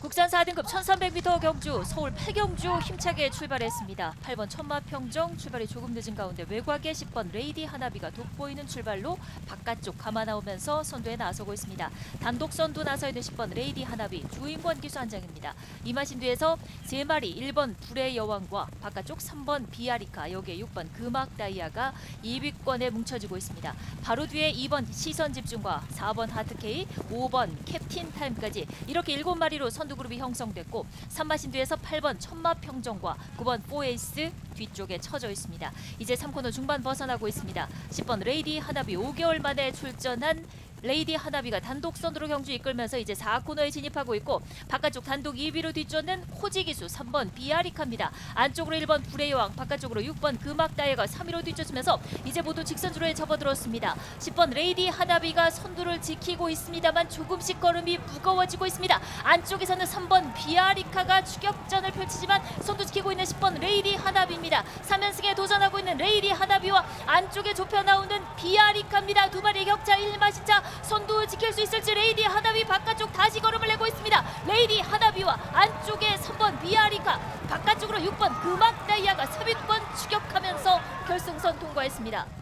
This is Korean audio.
국산 4등급 1300m 경주 서울 폐경주 힘차게 출발했습니다. 8번 천마평정 출발이 조금 늦은 가운데 외곽에 10번 레이디 하나비가 돋보이는 출발로 바깥쪽 감아 나오면서 선두에 나서고 있습니다. 단독 선두 나서 있는 10번 레이디 하나비 주인권 기수 한 장입니다. 이마신 뒤에서 3마리 1번 불의 여왕과 바깥쪽 3번 비아리카 여기에 6번 금악 다이아가 2위권에 뭉쳐지고 있습니다. 바로 뒤에 2번 시선 집중과 4번 하트케이, 5번 캡틴 타임까지 이렇게 7마리로 선두 그룹이 형성됐고 3마신 뒤에서 8번 천마 평정과 9번 포에이스 뒤쪽에 처져 있습니다. 이제 3코너 중반 벗어나고 있습니다. 10번 레이디 하나비 5개월 만에 출전한 레이디 하나비가 단독 선두로 경주 이끌면서 이제 4코너에 진입하고 있고 바깥쪽 단독 2위로 뒤쫓는 코지 기수 3번 비아리카입니다. 안쪽으로 1번 불의 여왕, 바깥쪽으로 6번 금악 다이아가 3위로 뒤쫓으면서 이제 모두 직선주로에 접어들었습니다. 10번 레이디 하나비가 선두를 지키고 있습니다만 조금씩 걸음이 무거워지고 있습니다. 안쪽에서는 3번 비아리카가 추격전을 펼치지만 선두 지키고 있는 10번 레이디 하나비입니다. 3 연승에 도전하고 있는 레이디 하나비와 안쪽에 좁혀 나오는 비아리카입니다. 두 마리의 격차 1마신차 선두 지킬 수 있을지 레이디 하나비 바깥쪽 다시 걸음을 내고 있습니다. 레이디 하나비와 안쪽에 3번 비아리카 바깥쪽으로 6번 금악 다이아가 3위권 추격하면서 결승선 통과했습니다.